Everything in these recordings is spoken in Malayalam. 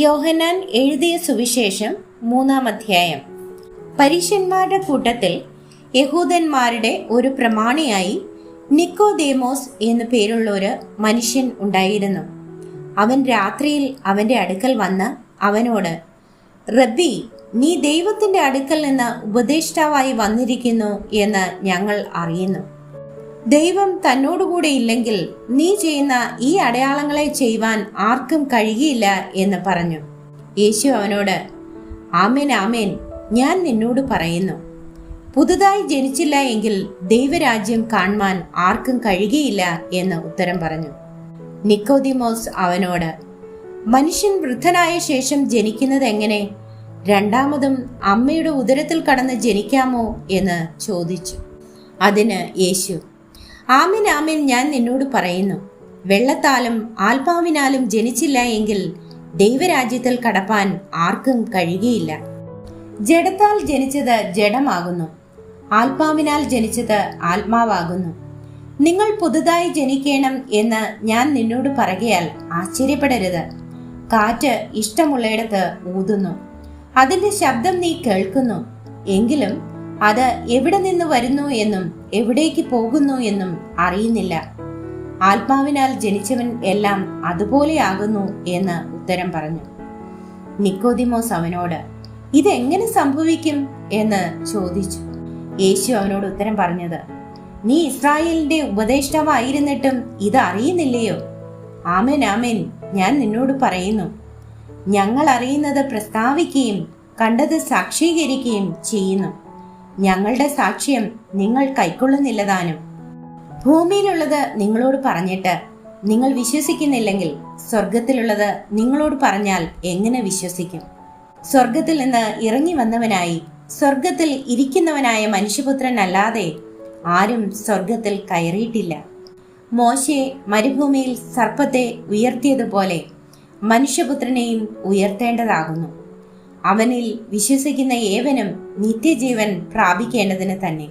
യോഹന്നാൻ എഴുതിയ സുവിശേഷം മൂന്നാം അധ്യായം. പരീശന്മാരുടെ കൂട്ടത്തിൽ യഹൂദന്മാരുടെ ഒരു പ്രമാണിയായി നിക്കോദേമോസ് എന്നു പേരുള്ള ഒരു മനുഷ്യൻ ഉണ്ടായിരുന്നു. അവൻ രാത്രിയിൽ അവന്റെ അടുക്കൽ വന്ന് അവനോട് റബ്ബി നീ ദൈവത്തിന്റെ അടുക്കൽ നിന്ന് ഉപദേഷ്ടാവായി വന്നിരിക്കുന്നു എന്ന് ഞങ്ങൾ അറിയുന്നു. ദൈവം തന്നോടുകൂടെ ഇല്ലെങ്കിൽ നീ ചെയ്യുന്ന ഈ അടയാളങ്ങളെ ചെയ്യുവാൻ ആർക്കും കഴിയില്ല എന്ന് പറഞ്ഞു. യേശു അവനോട് ആമേൻ ആമേൻ. ഞാൻ നിന്നോട് പറയുന്നു. പുതുതായി ജനിച്ചില്ല എങ്കിൽ ദൈവരാജ്യം കാണുവാൻ ആർക്കും കഴിയുകയില്ല എന്ന് ഉത്തരം പറഞ്ഞു. നിക്കോദിമോസ് അവനോട് മനുഷ്യൻ വൃദ്ധനായ ശേഷം ജനിക്കുന്നത് എങ്ങനെ? രണ്ടാമതും അമ്മയുടെ ഉദരത്തിൽ കടന്ന് ജനിക്കാമോ? എന്ന് ചോദിച്ചു. അതിന് യേശു ആമിൻ ആമിൻ ഞാൻ നിന്നോട് പറയുന്നു. വെള്ളത്താലും ആത്മാവിനാലും ജനിച്ചില്ല എങ്കിൽ ദൈവരാജ്യത്തിൽ കടപ്പാൻ ആർക്കും കഴിയുകയില്ല. ജഡത്താൽ ജനിച്ചത് ജഡമാകുന്നു. ആത്മാവിനാൽ ജനിച്ചത് ആത്മാവാകുന്നു. നിങ്ങൾ പുതുതായി ജനിക്കണം എന്ന് ഞാൻ നിന്നോട് പറയുകയാൽ ആശ്ചര്യപ്പെടരുത്. കാറ്റ് ഇഷ്ടമുള്ളയിടത്ത് ഊതുന്നു. അതിന്റെ ശബ്ദം നീ കേൾക്കുന്നു. എങ്കിലും അത് എവിടെ നിന്ന് വരുന്നു എന്നും എവിടേക്ക് പോകുന്നു എന്നും അറിയുന്നില്ല. ആത്മാവിനാൽ ജനിച്ചവൻ എല്ലാം അതുപോലെയാകുന്നു എന്ന് ഉത്തരം പറഞ്ഞു. നിക്കോദിമോസ് അവനോട് ഇതെങ്ങനെ സംഭവിക്കും? എന്ന് ചോദിച്ചു. യേശു അവനോട് ഉത്തരം പറഞ്ഞത് നീ ഇസ്രായേലിന്റെ ഉപദേഷ്ടാവായിരുന്നിട്ടും ഇത് അറിയുന്നില്ലയോ? ആമേൻ ആമേൻ ഞാൻ നിന്നോട് പറയുന്നു. ഞങ്ങൾ അറിയുന്നത് പ്രസ്താവിക്കുകയും കണ്ടത് സാക്ഷീകരിക്കുകയും ചെയ്യുന്നു. ഞങ്ങളുടെ സാക്ഷ്യം നിങ്ങൾ കൈക്കൊള്ളുന്നില്ലതാനും. ഭൂമിയിലുള്ളത് നിങ്ങളോട് പറഞ്ഞിട്ട് നിങ്ങൾ വിശ്വസിക്കുന്നില്ലെങ്കിൽ സ്വർഗത്തിലുള്ളത് നിങ്ങളോട് പറഞ്ഞാൽ എങ്ങനെ വിശ്വസിക്കും? സ്വർഗത്തിൽ നിന്ന് ഇറങ്ങി വന്നവനായി സ്വർഗത്തിൽ ഇരിക്കുന്നവനായ മനുഷ്യപുത്രൻ അല്ലാതെ ആരും സ്വർഗത്തിൽ കയറിയിട്ടില്ല. മോശയെ മരുഭൂമിയിൽ സർപ്പത്തെ ഉയർത്തിയതുപോലെ മനുഷ്യപുത്രനെയും ഉയർത്തേണ്ടതാകുന്നു. അവനിൽ വിശ്വസിക്കുന്ന ഏവനും നിത്യജീവൻ പ്രാപിക്കേണ്ടതിന് തന്നെ.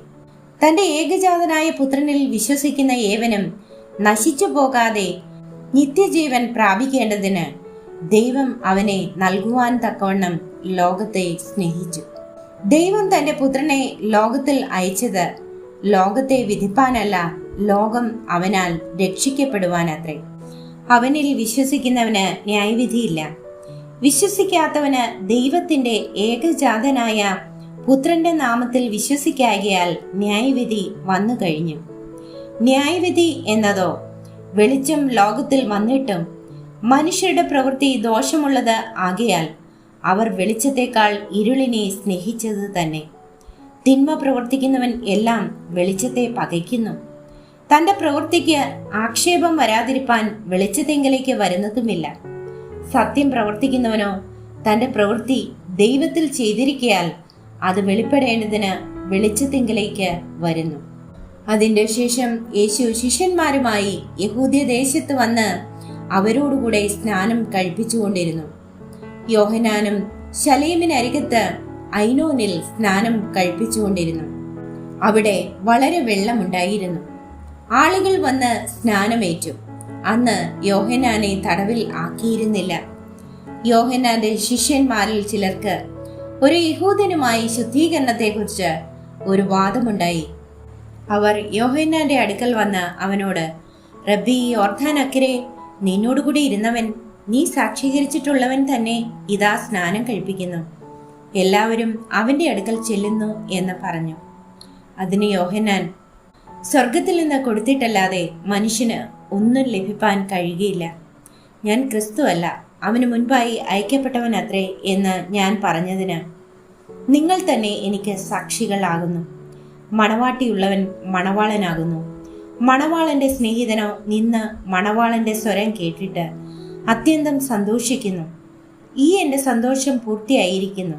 തന്റെ ഏകജാതനായ പുത്രനിൽ വിശ്വസിക്കുന്ന ഏവനും നശിച്ചു പോകാതെ നിത്യജീവൻ പ്രാപിക്കേണ്ടതിന് ദൈവം അവനെ നൽകുവാൻ തക്കവണ്ണം ലോകത്തെ സ്നേഹിച്ചു. ദൈവം തന്റെ പുത്രനെ ലോകത്തിൽ അയച്ചത് ലോകത്തെ വിധിപ്പാനല്ല ലോകം അവനാൽ രക്ഷിക്കപ്പെടുവാനത്രേ. അവനിൽ വിശ്വസിക്കുന്നവന് ന്യായവിധിയില്ല. വിശ്വസിക്കാത്തവന് ദൈവത്തിന്റെ ഏകജാതനായ പുത്രന്റെ നാമത്തിൽ വിശ്വസിക്കാകിയാൽ ന്യായവിധി വന്നു കഴിഞ്ഞു. ന്യായവിധി എന്നതോ വെളിച്ചം ലോകത്തിൽ വന്നിട്ടും മനുഷ്യരുടെ പ്രവൃത്തി ദോഷമുള്ളത് ആകയാൽ അവർ വെളിച്ചത്തെക്കാൾ ഇരുളിനെ സ്നേഹിച്ചത് തന്നെ. തിന്മ പ്രവർത്തിക്കുന്നവൻ എല്ലാം വെളിച്ചത്തെ പകയ്ക്കുന്നു തന്റെ പ്രവൃത്തിക്ക് ആക്ഷേപം വരാതിരിപ്പാൻ വെളിച്ചത്തെങ്കിലേക്ക് വരുന്നതുമില്ല. സത്യം പ്രവർത്തിക്കുന്നവനോ തന്റെ പ്രവൃത്തി ദൈവത്തിൽ ചെയ്തിരിക്കയാൽ അത് വെളിപ്പെടേണ്ടതിന് വെളിച്ചത്തിങ്കിലേക്ക് വരുന്നു. അതിന്റെ ശേഷം യേശു ശിഷ്യന്മാരുമായി യഹൂദ്യ ദേശത്ത് വന്ന് അവരോടുകൂടെ സ്നാനം കഴിപ്പിച്ചുകൊണ്ടിരുന്നു. യോഹനാനും ശലീമിനരികത്ത് ഐനോനിൽ സ്നാനം കഴിപ്പിച്ചുകൊണ്ടിരുന്നു. അവിടെ വളരെ വെള്ളമുണ്ടായിരുന്നു. ആളുകൾ വന്ന് സ്നാനമേറ്റു. അന്ന് യോഹനാനെ തടവിൽ ആക്കിയിരുന്നില്ല. യോഹനാന്റെ ശിഷ്യന്മാരിൽ ചിലർക്ക് ഒരു യഹൂദനുമായി ശുദ്ധീകരണത്തെക്കുറിച്ച് ഒരു വാദമുണ്ടായി. അവർ യോഹന്നാന്റെ അടുക്കൽ വന്ന് അവനോട് റബ്ബി ഓർത്താനക്കരെ നിന്നോടുകൂടി ഇരുന്നവൻ നീ സാക്ഷീകരിച്ചിട്ടുള്ളവൻ തന്നെ ഇതാ സ്നാനം കഴിപ്പിക്കുന്നു. എല്ലാവരും അവന്റെ അടുക്കൽ ചെല്ലുന്നു എന്ന് പറഞ്ഞു. അതിന് യോഹന്നാൻ സ്വർഗത്തിൽ നിന്ന് കൊടുത്തിട്ടല്ലാതെ മനുഷ്യന് ഒന്നും ലഭിപ്പാൻ കഴിയുകയില്ല. ഞാൻ ക്രിസ്തുവല്ല അവന് മുൻപായി അയക്കപ്പെട്ടവൻ അത്രേ എന്ന് ഞാൻ പറഞ്ഞതിന് നിങ്ങൾ തന്നെ എനിക്ക് സാക്ഷികളാകുന്നു. മണവാട്ടിയുള്ളവൻ മണവാളനാകുന്നു. മണവാളന്റെ സ്നേഹിതനോ നിന്ന് മണവാളന്റെ സ്വരം കേട്ടിട്ട് അത്യന്തം സന്തോഷിക്കുന്നു. ഈ എന്റെ സന്തോഷം പൂർത്തിയായിരിക്കുന്നു.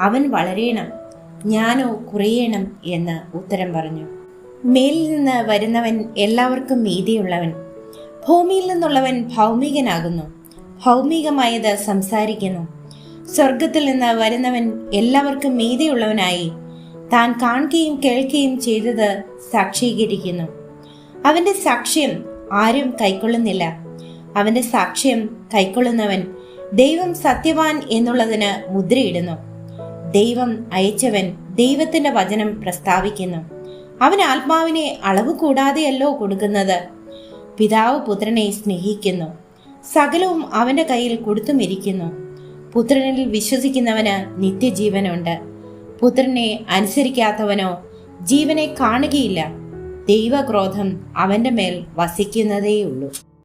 അവൻ വളരേണം ഞാനോ കുറയണം എന്ന് ഉത്തരം പറഞ്ഞു. മേലിൽ നിന്ന് വരുന്നവൻ എല്ലാവർക്കും നീതിയുള്ളവൻ ഭൂമിയിൽ നിന്നുള്ളവൻ ഭൗമികനാകുന്നു. ഭൗമികമായത് സംസാരിക്കുന്നു. സ്വർഗത്തിൽ നിന്ന് വരുന്നവൻ എല്ലാവർക്കും നീതിയുള്ളവനായി താൻ കാണുകയും കേൾക്കുകയും ചെയ്തത് സാക്ഷീകരിക്കുന്നു. അവന്റെ സാക്ഷ്യം ആരും കൈക്കൊള്ളുന്നില്ല. അവന്റെ സാക്ഷ്യം കൈക്കൊള്ളുന്നവൻ ദൈവം സത്യവാൻ എന്നുള്ളതിന് മുദ്രയിടുന്നു. ദൈവം അയച്ചവൻ ദൈവത്തിന്റെ വചനം പ്രസ്താവിക്കുന്നു. അവൻ ആത്മാവിനെ അളവ് കൂടാതെയല്ലോ കൊടുക്കുന്നത്. പിതാവ് പുത്രനെ സ്നേഹിക്കുന്നു. സകലവും അവന്റെ കയ്യിൽ കൊടുത്തുമിരിക്കുന്നു പുത്രനിൽ വിശ്വസിക്കുന്നവന് നിത്യജീവനുണ്ട്. പുത്രനെ അനുസരിക്കാത്തവനോ ജീവനെ കാണുകയില്ല. ദൈവക്രോധം അവന്റെ മേൽ വസിക്കുന്നതേയുള്ളൂ.